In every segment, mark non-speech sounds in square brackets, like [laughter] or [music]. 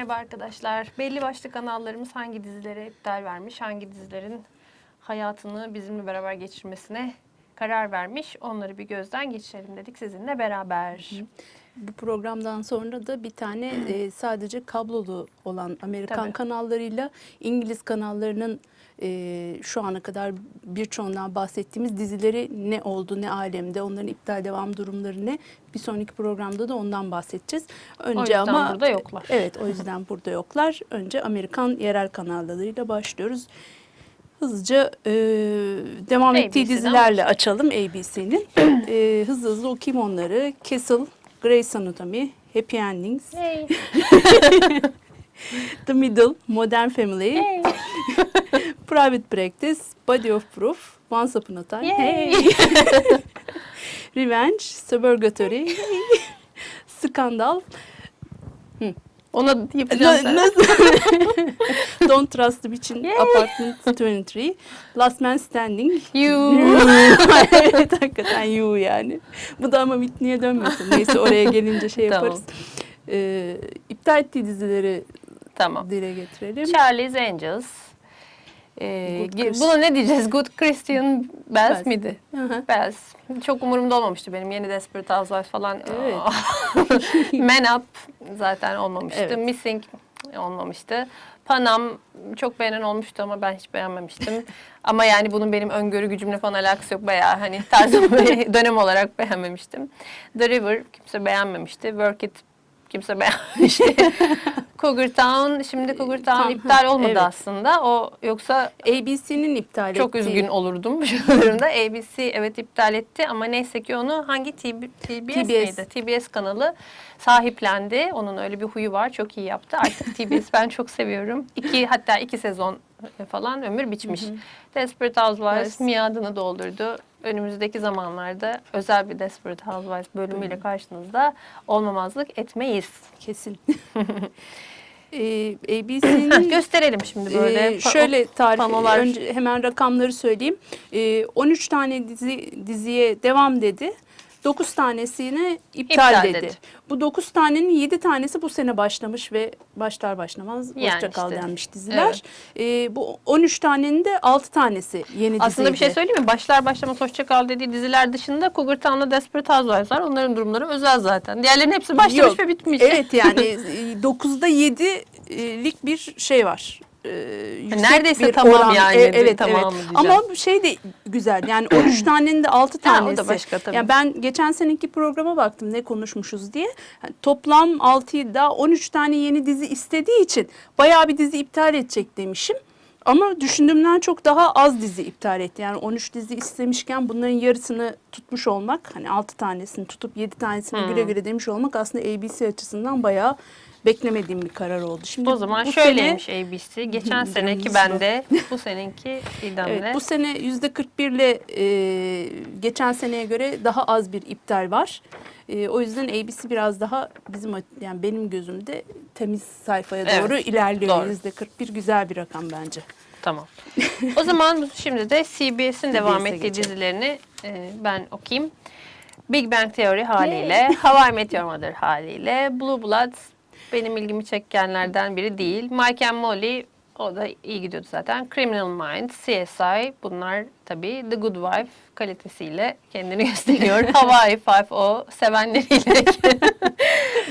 Merhaba arkadaşlar. Belli başlı kanallarımız hangi dizilere iptal vermiş, hangi dizilerin hayatını bizimle beraber geçirmesine karar vermiş. Onları bir gözden geçirelim dedik sizinle beraber. Bu programdan sonra da bir tane e, sadece kablolu olan Amerikan Tabii. kanallarıyla İngiliz kanallarının e, şu ana kadar birçoğundan bahsettiğimiz dizileri ne oldu, ne alemde, onların iptal devam durumları ne? Bir sonraki programda da ondan bahsedeceğiz. Önce yüzden ama burada yoklar. Evet, o yüzden burada yoklar. Önce Amerikan yerel kanallarıyla başlıyoruz. Hızlıca e, devam ettiği ABC'den dizilerle açalım ABC'nin. e, hızlı hızlı okuyayım onları. Castle, Grey's Anatomy, Happy Endings, Hey, [laughs] The Middle, Modern Family, hey. Private Practice, Body of Proof, Once Upon a Time, Yay. Hey. [laughs] Revenge, Suburgatory, [laughs] Skandal, Ona yapacağız. Na- Nasıl? [laughs] Don't Trust the Bitch'in. Apartment 23, Last Man Standing, You. evet hakikaten you yani. Bu da ama Whitney'e dönmesin. Neyse oraya gelince şey Tamam. yaparız. Ee, iptal ettiği dizileri Tamam. dile getirelim. Charlie's Angels. Good Chris- buna ne diyeceğiz? Good Christian Bells Bells. miydi? Bells. Çok umurumda olmamıştı benim. Yeni Desperate Housewives falan. Evet. [laughs] Man Up zaten olmamıştı. Evet. Missing olmamıştı. Panam çok beğenen olmuştu ama ben hiç beğenmemiştim. [laughs] ama yani bunun benim öngörü gücümle falan alakası yok. Bayağı hani tarzım [laughs] dönem olarak beğenmemiştim. The River kimse beğenmemişti. Work It kimse beğenmemişti. [laughs] Cougar Town, şimdi Cougar Town Tam- iptal olmadı evet. aslında. O yoksa ABC'nin iptal çok ettiği üzgün olurdum şu durumda. ABC evet iptal etti ama neyse ki onu hangi TB, TBS, TBS. miydi? TBS kanalı sahiplendi. Onun öyle bir huyu var. Çok iyi yaptı. Artık [laughs] TBS ben çok seviyorum. İki hatta iki sezon falan ömür biçmiş. Desperate Housewives Evet. miadını doldurdu. Önümüzdeki zamanlarda özel bir Desperate Housewives bölümüyle karşınızda olmamazlık etmeyiz. kesin. [laughs] ee, ABC'nin [laughs] Gösterelim şimdi böyle. Ee, pa- şöyle tarif panolar. önce hemen rakamları söyleyeyim. Ee, 13 tane dizi diziye devam dedi. 9 tanesini iptal, İptal dedi. dedi. Bu 9 tanenin 7 tanesi bu sene başlamış ve başlar başlamaz Yani hoşça kal işte. denmiş diziler. Ee, bu 13 tanenin de 6 tanesi yeni diziydi. Aslında bir şey söyleyeyim mi? Başlar başlamaz hoşça kal dediği diziler dışında Cougar Town'la Desperate Housewives var. Onların durumları özel zaten. Diğerlerinin hepsi başlamış Yok. ve bitmiş. Evet yani [laughs] 9'da 7'lik bir şey var. Yüksek neredeyse bir tamam oran. yani. E, evet, Tamamı evet. diyeceğim. Ama şey de güzel. Yani [clears throat] 13 tanenin de 6 Ha, o tanesi. da başka tabii. Yani ben geçen seneki programa baktım ne konuşmuşuz diye. Yani toplam 6'yı da 13 tane yeni dizi istediği için bayağı bir dizi iptal edecek demişim. Ama düşündüğümden çok daha az dizi iptal etti. Yani 13 dizi istemişken bunların yarısını tutmuş olmak, hani 6 tanesini tutup 7 tanesini Hmm. güle güle demiş olmak aslında ABC açısından bayağı beklemediğim bir karar oldu. Şimdi O zaman bu şöyleymiş sene- ABC. Geçen [laughs] seneki bende, bu seninki İdem'le. Evet, bu sene yüzde 41 ile e, geçen seneye göre daha az bir iptal var. E, o yüzden ABC biraz daha bizim yani benim gözümde temiz sayfaya Evet, doğru ilerliyor. doğru. Yüzde 41 güzel bir rakam bence. Tamam. [laughs] o zaman şimdi de CBS'in devam ettiği geçelim. dizilerini e, ben okuyayım. Big Bang Theory haliyle, How I Met Your Mother haliyle, Blue Bloods benim ilgimi çekenlerden biri değil. Mike and Molly o da iyi gidiyordu zaten. Criminal Minds, CSI bunlar tabii The Good Wife kalitesiyle kendini [laughs] gösteriyor. Hawaii Five-O sevenleriyle. [laughs]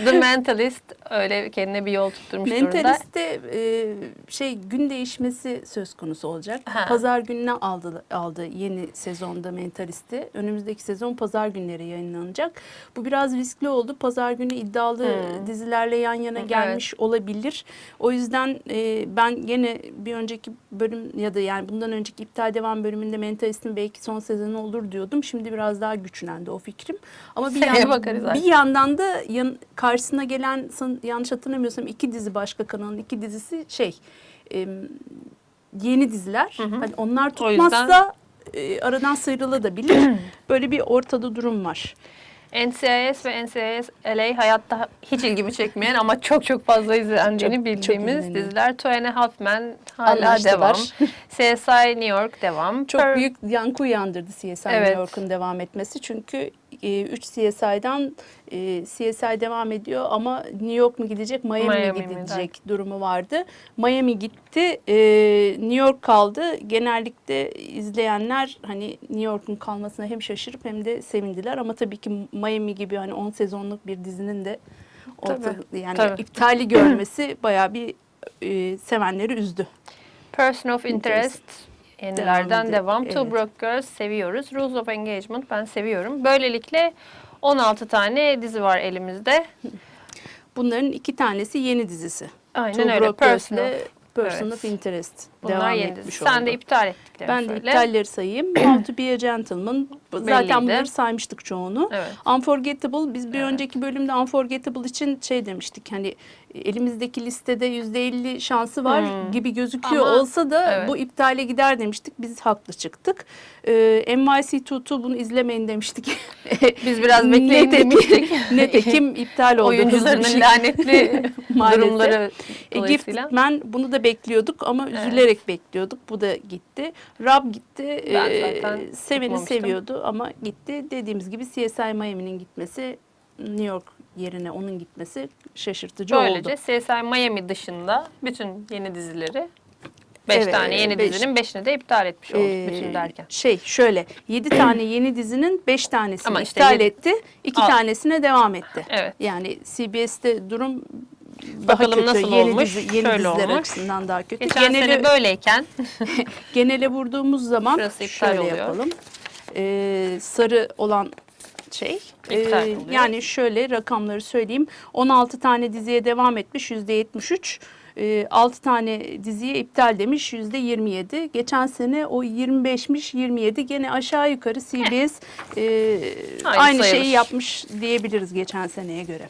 The Mentalist öyle kendine bir yol tutturmuş durumda. Mentalist'te e, şey gün değişmesi söz konusu olacak. Ha. Pazar gününe aldı, aldı yeni sezonda Mentalist'i. Önümüzdeki sezon pazar günleri yayınlanacak. Bu biraz riskli oldu. Pazar günü iddialı Hmm. dizilerle yan yana Evet. gelmiş olabilir. O yüzden e, ben gene bir önceki bölüm ya da yani bundan önceki iptal devam bölümünde Mentalist'in belki son sezonu olur diyordum. Şimdi biraz daha güçlendi o fikrim. Ama bir, yan- bakarız bir yandan da yan, karşısına gelen yanlış hatırlamıyorsam iki dizi başka kanalın iki dizisi şey em, yeni diziler. Hani onlar O yüzden- tutmazsa e, aradan sıyrılabilir. [clears throat] Böyle bir ortada durum var. NCIS ve NCIS LA hayatta hiç ilgimi çekmeyen ama çok çok fazla izlendiğini Çok- bildiğimiz çok diziler. Two and a Half Men hala devam. [laughs] CSI New York devam. Çok Per- büyük yankı uyandırdı CSI Evet. New York'un devam etmesi. Çünkü 3 CSI'dan e, CSI devam ediyor ama New York mu gidecek, Miami, Miami mi mi, gidecek durumu vardı. Miami gitti, e, New York kaldı. Genellikle izleyenler hani New York'un kalmasına hem şaşırıp hem de sevindiler ama tabii ki Miami gibi hani 10 sezonluk bir dizinin de orta, Tabii, yani tabii. iptali görmesi bayağı bir e, sevenleri üzdü. Person of Interest. Interest yenilerden Devam edelim, Two evet. Broke Girls seviyoruz. Rules of Engagement ben seviyorum. Böylelikle 16 tane dizi var elimizde. [laughs] Bunların iki tanesi yeni dizisi. Aynen Two öyle. Broke Girls ile. Person Evet. of Interest Bunlar devam yeni etmiş dizi. oldu. Sen de iptal ettiklerini ben de söyle. iptalleri sayayım. [clears throat] How to be a Gentleman. Zaten Belliydi. bunları saymıştık çoğunu. Evet. Unforgettable. Biz bir Evet. önceki bölümde Unforgettable için şey demiştik. Hani elimizdeki listede %50 şansı var Hmm. gibi gözüküyor Ama- olsa da evet. bu iptale gider demiştik. Biz haklı çıktık. Ee, NYC Tutu bunu izlemeyin demiştik. [laughs] Biz biraz bekleyin demiştik. [laughs] Netekim iptal oldu. Oyuncularının şekilde. lanetli [laughs] durumları E. Giftman bunu da bekliyorduk ama üzülerek bekliyorduk. Bu da gitti. Rab gitti. Ben E, zaten seveni tutmamıştım. seviyordu ama gitti. Dediğimiz gibi CSI Miami'nin gitmesi New York yerine onun gitmesi şaşırtıcı Böylece oldu. CSI Miami dışında bütün yeni dizileri 5 Evet, tane yeni beş. dizinin 5'ini de iptal etmiş olduk Ee, bütün derken. Şey şöyle 7 tane [clears throat] yeni dizinin 5 tanesini Ama işte iptal yedi- etti. 2 Al. tanesine devam etti. Evet. Yani CBS'te durum daha Bakalım kötü. nasıl yeni olmuş? Dizi, yeni Şöyle diziler olmuş. açısından daha kötü. Geçen Geneli- sene böyleyken [laughs] Genele vurduğumuz zaman Şurası şöyle oluyor. yapalım. Ee, sarı olan şey. İptal oluyor. yani şöyle rakamları söyleyeyim. 16 tane diziye devam etmiş %73. Ee, 6 tane diziye iptal demiş %27. Geçen sene o 25'miş 27. Gene aşağı yukarı CBS ee, Aynı aynı sayılır. şeyi yapmış diyebiliriz geçen seneye göre.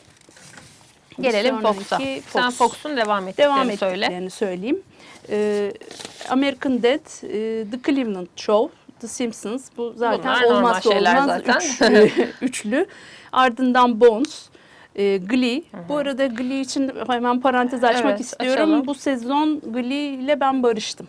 gelelim Fox'a. Fox. Sen Fox'un devam ettiklerini Devam söyle. ettiklerini söyleyeyim. Ee, American Dad, e, The Cleveland Show, The Simpsons. Bu zaten Bunlar olmazsa olmaz zaten. [laughs] e, üçlü. Ardından Bones, e, Glee. Bu arada Glee için hemen parantez açmak Evet, istiyorum. açalım. Bu sezon Glee ile ben barıştım.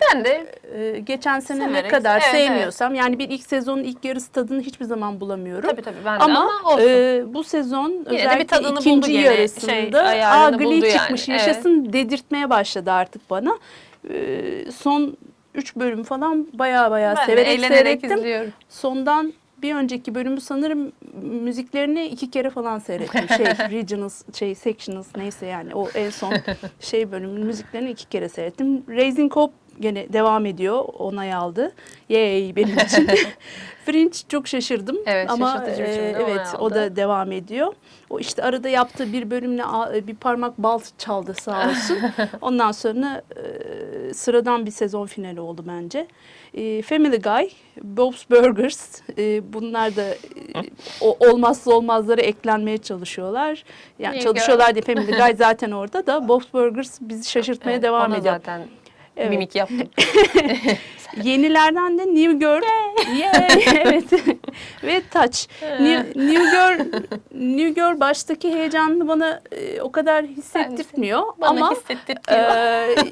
Ben de Ee, geçen sene ne kadar evet, sevmiyorsam yani bir ilk sezonun ilk yarısı tadını hiçbir zaman bulamıyorum. tabii tabii ben de Ama, ama, olsun. e, bu sezon bir özellikle tadını buldu ikinci gene, yarısında şey, aa Glee buldu yani, çıkmış evet. yaşasın dedirtmeye başladı artık bana. E, son üç bölüm falan baya baya ben severek seyrettim. izliyorum. Sondan bir önceki bölümü sanırım müziklerini iki kere falan seyrettim. [laughs] Şey regionals, şey sectionals neyse yani o en son [laughs] şey bölümün müziklerini iki kere seyrettim. Raising Hope gene devam ediyor. Onay aldı. Yay benim için. [laughs] Fringe çok şaşırdım. Evet, ama e, evet o da devam ediyor. O işte arada yaptığı bir bölümle a- bir parmak bal çaldı sağ [laughs] olsun. Ondan sonra e, sıradan bir sezon finali oldu bence. E, Family Guy, Bob's Burgers e, bunlar da e, o olmazsa olmazları eklenmeye çalışıyorlar. Yani İyi çalışıyorlar diye Family Guy zaten orada da [laughs] Bob's Burgers bizi şaşırtmaya Evet, devam ediyor. zaten Evet. mimik yaptım. [laughs] Yenilerden de New Girl. Evet. Ve Touch. New, New Girl New Girl baştaki heyecanını bana e, o kadar hissettirmiyor Bana ama hissettirtiyor.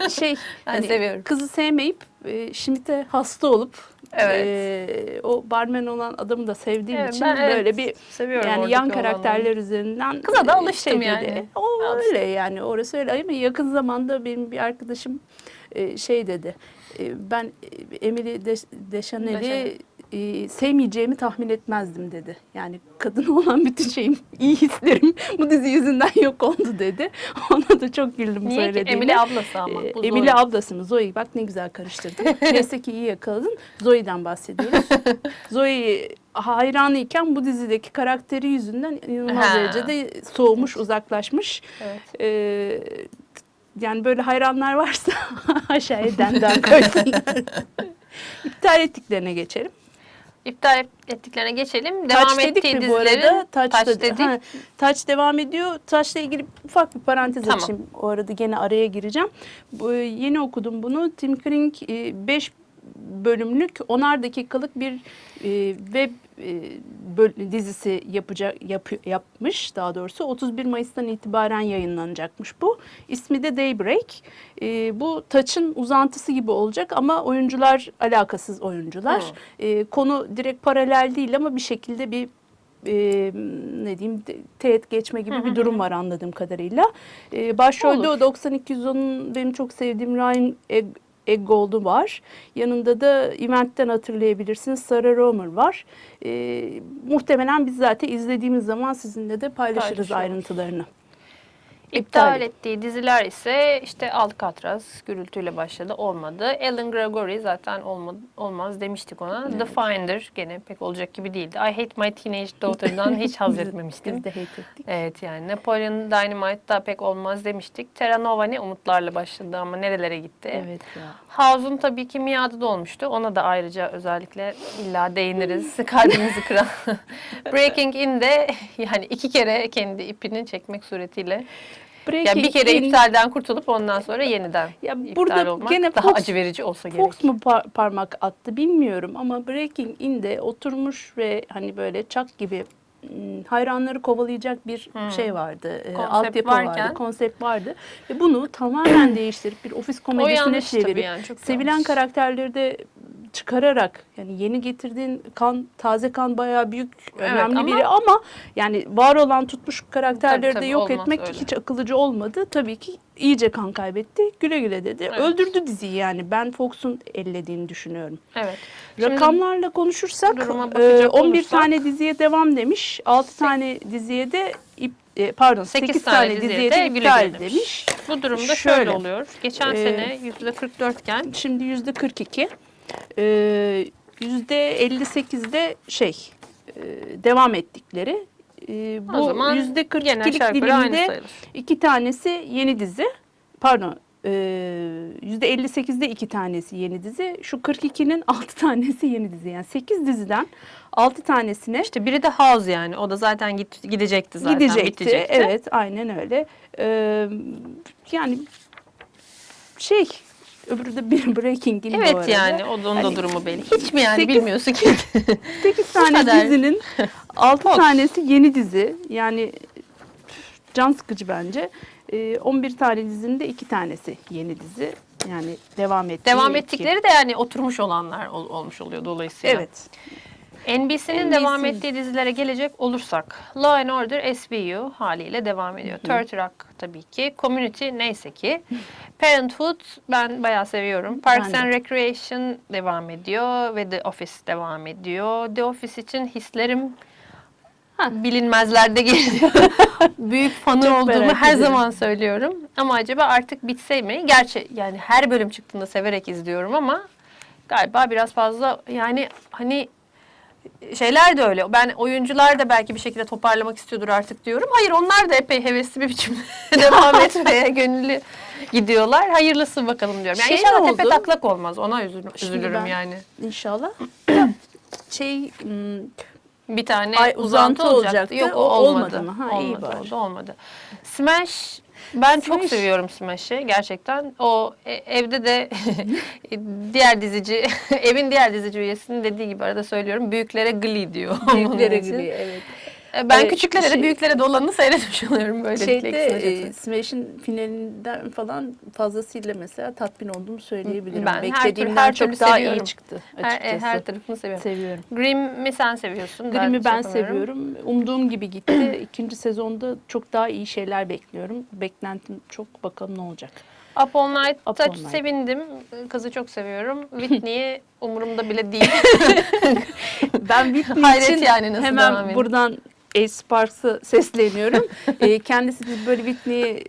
e, şey [laughs] Ben hani seviyorum. kızı sevmeyip e, şimdi de hasta olup Evet. e, o barmen olan adamı da sevdiğim Evet, için ben evet, böyle bir seviyorum yani yan olanları. karakterler üzerinden Kıza da e, alıştım şey dedi. yani. O Alıştım. öyle yani orası öyle ama yakın zamanda benim bir arkadaşım e, şey dedi. e, ben e, Emily De- Deschanel'i e, sevmeyeceğimi tahmin etmezdim dedi. Yani kadın [laughs] olan bütün şeyim, iyi hislerim bu dizi yüzünden yok oldu dedi. [laughs] Ona da çok güldüm Niye ki? söylediğine. Emily ablası ama. Bu Emily Zoe. ablası mı? Zoe bak ne güzel karıştırdım. [laughs] Neyse ki iyi yakaladın. Zoe'den bahsediyoruz. Zoe hayranıyken bu dizideki karakteri yüzünden inanılmaz Ha. derecede soğumuş, uzaklaşmış. Evet. Ee, yani böyle hayranlar varsa [laughs] aşağıya denden koysunlar. [laughs] İptal ettiklerine geçelim. İptal ettiklerine geçelim. Devam dedik ettiği mi bu dizilerin arada? Touch, Touch dedi- dedik. Ha, Touch devam ediyor. Touch'la ilgili ufak bir parantez Tamam. açayım. O arada gene araya gireceğim. Bu, yeni okudum bunu. Tim Kring 5 bölümlük, onar dakikalık bir e, web e, dizisi yapacak yapı- yapmış daha doğrusu 31 Mayıs'tan itibaren yayınlanacakmış bu. İsmi de Daybreak. E, bu Touch'ın uzantısı gibi olacak ama oyuncular alakasız oyuncular. E, konu direkt paralel değil ama bir şekilde bir e, ne diyeyim teğet geçme gibi bir durum var anladığım kadarıyla. E, başrolde Olur. o 9210'un benim çok sevdiğim Ryan Egg, var. Yanında da Event'ten hatırlayabilirsiniz Sarah Romer var. E, muhtemelen biz zaten izlediğimiz zaman sizinle de paylaşırız Paylaşıyoruz. ayrıntılarını. İptal ettiği diziler ise işte Alcatraz gürültüyle başladı olmadı. Ellen Gregory zaten olmadı, olmaz demiştik ona. The Finder gene pek olacak gibi değildi. I Hate My Teenage Daughter'dan hiç haz [laughs] etmemiştim. Biz de hate ettik. Evet yani Napoleon Dynamite da pek olmaz demiştik. Terra Nova ne umutlarla başladı ama nerelere gitti. Evet ya. House'un tabii ki miadı dolmuştu. Ona da ayrıca özellikle illa değiniriz. [laughs] Kalbimizi kıran. [laughs] Breaking In de yani iki kere kendi ipini çekmek suretiyle. Breaking Ya bir kere In- iptalden kurtulup ondan sonra yeniden Ya burada olmak gene daha Fox- acı verici olsa gerek. Fox mu par- parmak attı bilmiyorum ama Breaking In'de oturmuş ve hani böyle çak gibi ım, hayranları kovalayacak bir şey vardı. e, Hmm. Altyapı varken- vardı, konsept vardı. Ve bunu tamamen değiştirip bir ofis komedisine çevirip yani, sevilen karakterleri de çıkararak yani yeni getirdiğin kan taze kan bayağı büyük Evet, önemli ama- biri ama yani var olan tutmuş karakterleri Tabii, de tabii, yok olmaz etmek öyle. hiç akıllıcı olmadı. Tabii ki iyice kan kaybetti. Güle güle dedi. Evet. Öldürdü diziyi yani. Ben Fox'un ellediğini düşünüyorum. Evet. Şimdi Rakamlarla konuşursak e, bakacak 11 olursak- tane diziye devam demiş. 6 tane diziye de ip, e, pardon 8, sekiz tane, diziye de güle iptal güle demiş. demiş. Bu durumda şöyle, Şöyle, oluyor. Geçen e, sene %44 iken Şimdi yüzde 42. E, Yüzde 58'de şey e, devam ettikleri. E, o bu zaman yüzde gene 42'lik aşağı yukarı aynı dilimde sayılır. iki tanesi yeni dizi. Pardon. e, Yüzde 58'de iki tanesi yeni dizi. Şu 42'nin 6 [laughs] tanesi yeni dizi. Yani 8 diziden 6 tanesine İşte biri de House yani. O da zaten git, gidecekti zaten. gidecekti. bitecekti. Evet, aynen öyle. Ee, yani şey öbürü de bir Breaking'in bu Evet arada. yani onun da Hani durumu belli. Hiç mi yani sekiz- bilmiyorsun ki? [laughs] 8 tane dizinin [laughs] 6 Fox. tanesi yeni dizi. Yani can sıkıcı bence. Ee, 11 tane dizinin de 2 tanesi yeni dizi. Yani devam ettiği devam ettikleri de yani oturmuş olanlar ol- olmuş oluyor dolayısıyla. Evet. NBC'nin NBC. devam ettiği dizilere gelecek olursak Law and Order SVU haliyle devam ediyor. 30 Rock tabii ki. Community neyse ki. Parenthood ben bayağı seviyorum. Parks and. Recreation devam ediyor ve The Office devam ediyor. The Office için hislerim bilinmezlerde geliyor. [laughs] Büyük fanı Çok olduğumu her ederim. zaman söylüyorum. Ama acaba artık bitse mi? Gerçi yani her bölüm çıktığında severek izliyorum ama galiba biraz fazla yani hani şeyler de öyle. Ben oyuncular da belki bir şekilde toparlamak istiyordur artık diyorum. Hayır onlar da epey hevesli bir biçimde [laughs] devam [laughs] etmeye gönüllü gidiyorlar. Hayırlısı bakalım diyorum. Yani Şey inşallah ne tepe oldu? taklak olmaz. Ona üzülürüm ben- yani. İnşallah. [clears throat] şey Bir tane Ay, uzantı, uzantı olacaktı. olacaktı. Yok o olmadı. olmadı mı? Ha, iyi olmadı. bari. O da olmadı. Smash ben çok Smash. seviyorum Smash'i gerçekten. O e, evde de [laughs] diğer dizici, [laughs] evin diğer dizici üyesinin dediği gibi arada söylüyorum. Büyüklere glee diyor. büyüklere gibi evet. E, Ben Ee, küçüklere de şey- büyüklere de olanını seyretmiş oluyorum böylelikle. Şeyde e. Smash'in finalinden falan fazlasıyla mesela tatmin olduğumu söyleyebilirim. Ben her türlü- Beklediğimden her çok türlü daha seviyorum. iyi çıktı her, açıkçası. e, her tarafını seviyorum. Seviyorum. Grimm'i sen seviyorsun. Grimm'i ben yapamıyorum. seviyorum. Umduğum gibi gitti. [clears throat] İkinci sezonda çok daha iyi şeyler bekliyorum. Beklentim çok. Bakalım ne olacak. Up All Night'ta Up All Night. sevindim. Kızı çok seviyorum. [laughs] Whitney'i umurumda bile değil. [laughs] Ben Whitney Hayret için yani nasıl hemen buradan Ace Sparks'a sesleniyorum. [laughs] e, kendisi de böyle Whitney'i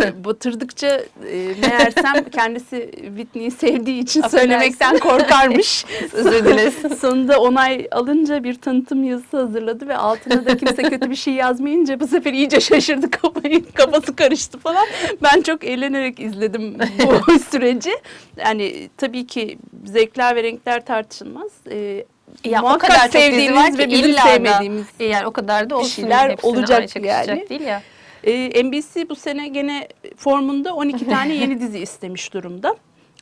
e, batırdıkça e, meğersem kendisi Whitney'i sevdiği için Affedersin. söylemekten korkarmış. [laughs] Özür dileriz. [laughs] Sonunda onay alınca bir tanıtım yazısı hazırladı ve altına da kimse kötü bir şey yazmayınca bu sefer iyice şaşırdı kafayı, kafası karıştı falan. Ben çok eğlenerek izledim bu süreci. Yani tabii ki zevkler ve renkler tartışılmaz. Ee, Ya o kadar çok dizi sevdiğimiz var ki ve bizim illa da sevmediğimiz. E, yani o kadar da olsun. şeyler olacak yani. değil ya. Ee, NBC bu sene gene formunda 12 [laughs] tane yeni dizi istemiş durumda.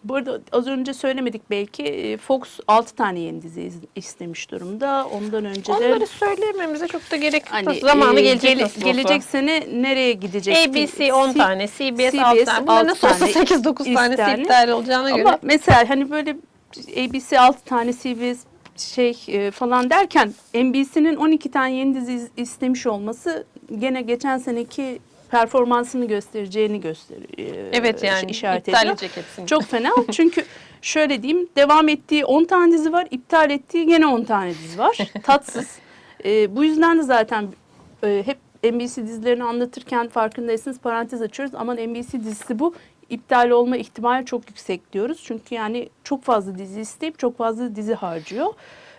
Bu arada az önce söylemedik belki e, Fox 6 tane yeni dizi iz- istemiş durumda. Ondan önce de Onları söyleyememize çok da gerek yok. hani Zamanı e, gelecek gele- nasıl olsa. gelecek sene nereye gidecek? ABC 10 C- tane, CBS, CBS 6 tane. Bunların altı nasıl olsa tane 8-9 tanesi iptal olacağına göre. Ama mesela hani böyle ABC 6 tane, CBS şey e, falan derken NBC'nin 12 tane yeni dizi iz- istemiş olması gene geçen seneki performansını göstereceğini gösteriyor. Evet yani işaret iptal ediyor. edecek hepsini. Çok fena [laughs] çünkü şöyle diyeyim devam ettiği 10 tane dizi var iptal ettiği gene 10 tane dizi var. [laughs] Tatsız. E, bu yüzden de zaten e, hep NBC dizilerini anlatırken farkındaysanız parantez açıyoruz. Aman NBC dizisi bu iptal olma ihtimali çok yüksek diyoruz. Çünkü yani çok fazla dizi isteyip çok fazla dizi harcıyor.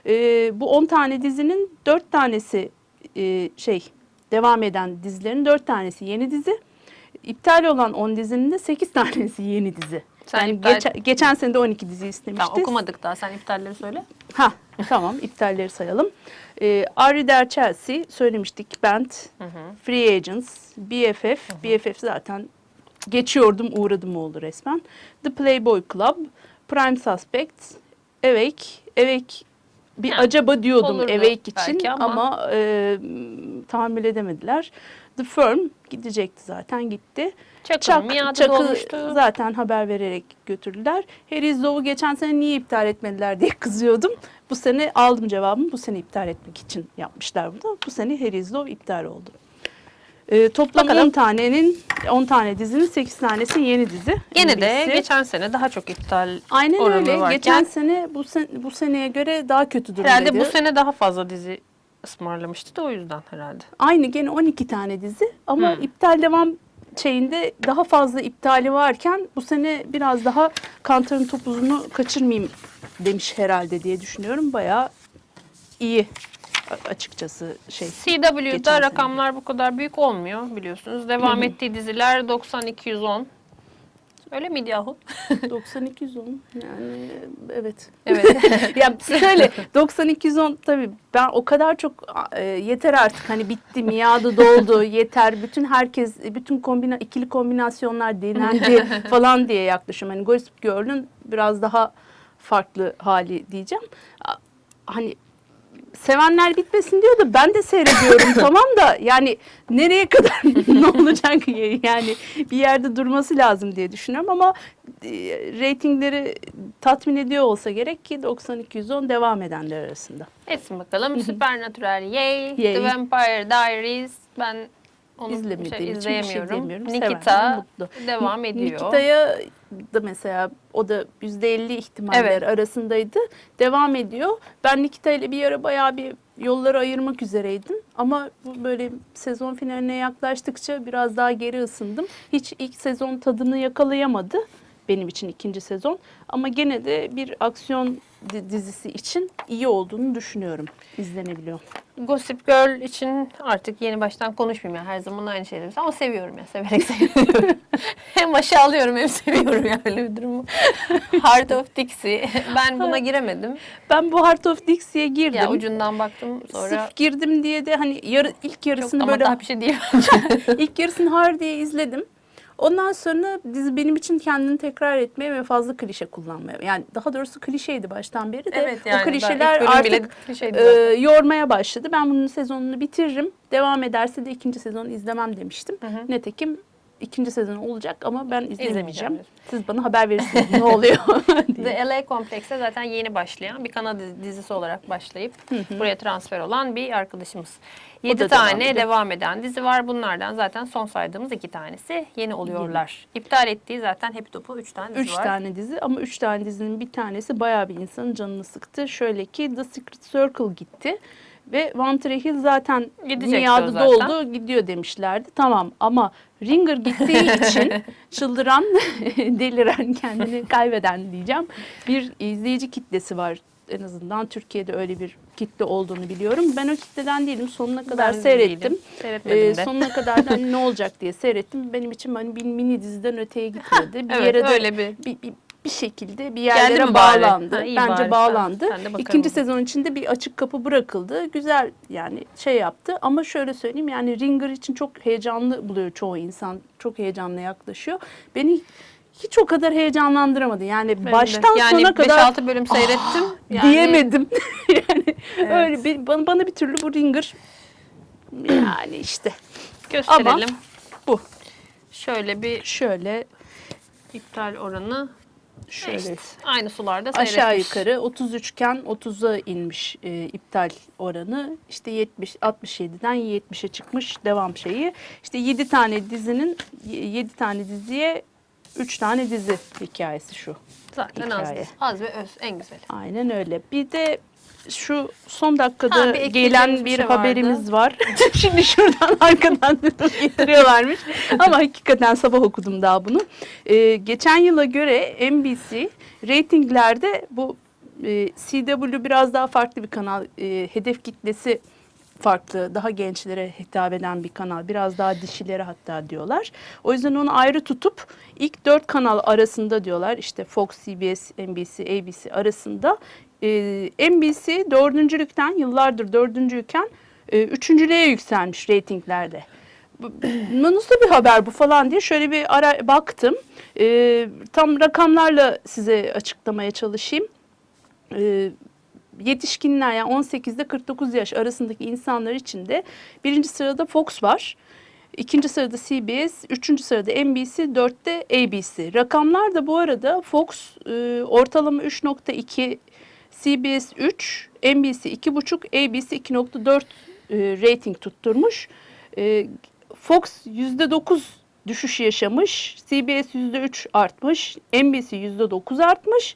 E, bu 10 tane dizinin 4 tanesi e, şey devam eden dizilerin 4 tanesi yeni dizi. İptal olan 10 dizinin de 8 [laughs] tanesi yeni dizi. Sen yani iptal- geçen, geçen sene de 12 dizi istemişti. Tamam, okumadık daha. Sen iptalleri söyle. Ha tamam iptalleri sayalım. Ee, Arrider Chelsea söylemiştik. Band, Free Agents, BFF. BFF zaten geçiyordum uğradım oldu resmen. The Playboy Club, Prime Suspects, Awake. Awake bir Ha, acaba diyordum Awake için ama, ama- e, tahammül edemediler. The Firm gidecekti zaten gitti. Çakı, miadı Çakı dolmuştu. zaten haber vererek götürdüler. Harry Zov'u geçen sene niye iptal etmediler diye kızıyordum. Bu sene aldım cevabımı. Bu sene iptal etmek için yapmışlar bunu. Bu sene Harry Zov iptal oldu. Ee, toplam Bakalım. 10 tanenin 10 tane dizinin 8 tanesi yeni dizi. Gene de geçen sene daha çok iptal Aynen oranı öyle. varken- Geçen sene bu sene bu seneye göre daha kötü durumdaydı. herhalde bu sene daha fazla dizi ısmarlamıştı da o yüzden herhalde. Aynı gene 12 tane dizi ama Hmm. iptal devam şeyinde daha fazla iptali varken bu sene biraz daha kantarın topuzunu kaçırmayayım demiş herhalde diye düşünüyorum. Bayağı iyi açıkçası şey. CW'da sene. rakamlar bu kadar büyük olmuyor biliyorsunuz. Devam ettiği diziler 90-210. Öyle miydi yahu? [laughs] 9210 yani evet. Evet. [laughs] ya şöyle 9210 tabii ben o kadar çok e, yeter artık hani bitti miadı doldu [laughs] yeter bütün herkes bütün kombina ikili kombinasyonlar denendi falan diye yaklaşıyorum. Hani Gossip Girl'ün biraz daha farklı hali diyeceğim. Hani sevenler bitmesin diyor da ben de seyrediyorum [laughs] tamam da yani nereye kadar [laughs] ne olacak yani bir yerde durması lazım diye düşünüyorum ama e, reytingleri tatmin ediyor olsa gerek ki 9210 devam edenler arasında. Etsin bakalım. [laughs] Supernatural yay. Yay. The Vampire Diaries. Ben onu İzlemediğim şey, için bir şey diyemiyorum. Nikita mutlu. devam ediyor. Nikita'ya da mesela o da %50 ihtimaller Evet. arasındaydı. Devam ediyor. Ben Nikita ile bir ara bayağı bir yolları ayırmak üzereydim. Ama bu böyle sezon finaline yaklaştıkça biraz daha geri ısındım. Hiç ilk sezon tadını yakalayamadı benim için ikinci sezon. Ama gene de bir aksiyon di- dizisi için iyi olduğunu düşünüyorum. İzlenebiliyor. Gossip Girl için artık yeni baştan konuşmayayım ya. Her zaman aynı şeyleri ama seviyorum ya. Severek [laughs] seviyorum. hem aşağılıyorum hem seviyorum yani öyle bir durum. [laughs] Heart of Dixie. Ben buna giremedim. Ben bu Heart of Dixie'ye girdim. Ya ucundan baktım sonra Sırf girdim diye de hani yarı, ilk yarısını ama böyle daha bir şey değil. [laughs] ilk yarısını har diye izledim. Ondan sonra dizi benim için kendini tekrar etmeye ve fazla klişe kullanmaya. Yani daha doğrusu klişeydi baştan beri de Evet yani o klişeler artık e, yormaya başladı. Ben bunun sezonunu bitiririm. Devam ederse de ikinci sezonu izlemem demiştim. Netekim ikinci sezon olacak ama ben izlemeyeceğim. Siz bana haber verirsiniz ne oluyor [laughs] [laughs] diye. The LA Complex'e zaten yeni başlayan bir Kanada dizisi olarak başlayıp buraya transfer olan bir arkadaşımız. 7 da devam tane ediyor. devam eden dizi var. Bunlardan zaten son saydığımız iki tanesi yeni oluyorlar. İptal ettiği zaten Happy Top'u 3 tane dizi Üç var. tane dizi ama üç tane dizinin bir tanesi bayağı bir insanın canını sıktı. Şöyle ki The Secret Circle gitti ve One Tree Hill zaten Gidecekti zaten. doldu gidiyor demişlerdi. Tamam ama Ringer gittiği [laughs] için çıldıran, [laughs] deliren, kendini kaybeden diyeceğim bir izleyici kitlesi var. En azından Türkiye'de öyle bir kitle olduğunu biliyorum. Ben o kitleden değilim. Sonuna kadar Ben seyrettim. Ee, sonuna kadar da hani [laughs] ne olacak diye seyrettim. Benim için hani bir mini diziden öteye gitmedi. Bir evet, yere de öyle bir- bir, bir, bir şekilde bir yerlere bağlandı. Ha, Bence bari. bağlandı. De İkinci sezon içinde bir açık kapı bırakıldı. Güzel yani şey yaptı ama şöyle söyleyeyim yani Ringer için çok heyecanlı buluyor çoğu insan. Çok heyecanla yaklaşıyor. Beni hiç o kadar heyecanlandıramadı. Yani Ben de. baştan yani sona kadar 5-6 bölüm seyrettim. Yani diyemedim. [laughs] yani öyle bir, bana, bana bir türlü bu Ringer yani işte Gösterelim. bu. Şöyle bir Şöyle iptal oranı Şöyle İşte aynı sularda aşağı seyretmiş. yukarı 33 iken 30'a inmiş e, iptal oranı. İşte 70 67'den 70'e çıkmış devam şeyi. İşte 7 tane dizinin 7 tane diziye 3 tane dizi hikayesi şu. Zaten az, hikaye. az ve öz en güzeli. Aynen öyle. Bir de şu son dakikada Ha, bir gelen bir bir şey vardı. haberimiz var. [laughs] Şimdi şuradan [laughs] arkadan [laughs] getiriyorlarmış. Ama hakikaten sabah okudum daha bunu. Ee, geçen yıla göre NBC reytinglerde bu e, CW biraz daha farklı bir kanal. E, hedef kitlesi farklı, daha gençlere hitap eden bir kanal. Biraz daha dişilere hatta diyorlar. O yüzden onu ayrı tutup ilk dört kanal arasında diyorlar. İşte Fox, CBS, NBC, ABC arasında. Ee, NBC dördüncülükten yıllardır dördüncüyken e, üçüncülüğe yükselmiş reytinglerde. Nasıl bir haber bu falan diye şöyle bir ara baktım. Ee, tam rakamlarla size açıklamaya çalışayım. Ee, yetişkinler yani 18 ile 49 yaş arasındaki insanlar için de birinci sırada Fox var. İkinci sırada CBS, üçüncü sırada NBC, dörtte ABC. Rakamlar da bu arada Fox e, ortalama 3.2, CBS 3, NBC 2.5, ABC 2.4 e, rating tutturmuş. E, Fox %9 düşüş yaşamış, CBS %3 artmış, NBC %9 artmış,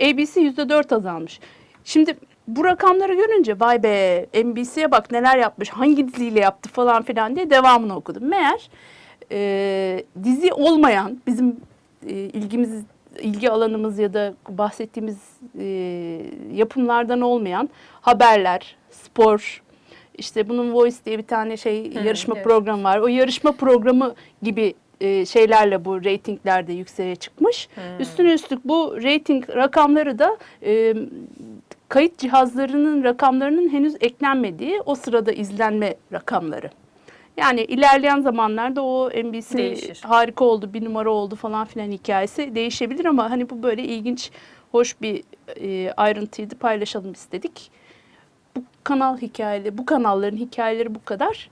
ABC %4 azalmış. Şimdi bu rakamları görünce vay be NBC'ye bak neler yapmış, hangi diziyle yaptı falan filan diye devamını okudum. Meğer e, dizi olmayan bizim e, ilgimiz ilgi alanımız ya da bahsettiğimiz e, yapımlardan olmayan haberler, spor, işte bunun Voice diye bir tane şey Hı, yarışma evet. programı var. O yarışma programı gibi e, şeylerle bu reytinglerde yükseğe çıkmış. Üstüne üstlük bu reyting rakamları da e, kayıt cihazlarının rakamlarının henüz eklenmediği o sırada izlenme rakamları. Yani ilerleyen zamanlarda o NBC harika oldu, bir numara oldu falan filan hikayesi değişebilir ama hani bu böyle ilginç, hoş bir e, ayrıntıydı paylaşalım istedik. Bu kanal hikayeleri, bu kanalların hikayeleri bu kadar.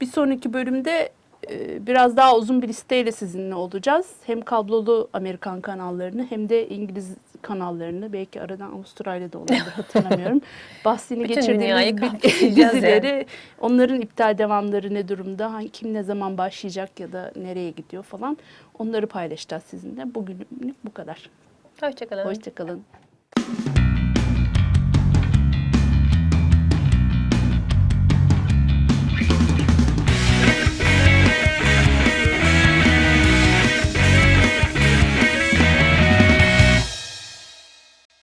Bir sonraki bölümde e, biraz daha uzun bir listeyle sizinle olacağız. Hem kablolu Amerikan kanallarını hem de İngiliz kanallarını belki aradan Avustralya'da olabilir [laughs] hatırlamıyorum. Bahsini geçirdiğimiz dizileri, onların iptal devamları ne durumda, hangi, kim ne zaman başlayacak ya da nereye gidiyor falan onları paylaşacağız sizinle. Bugünlük bu kadar. Hoşçakalın. Hoşçakalın.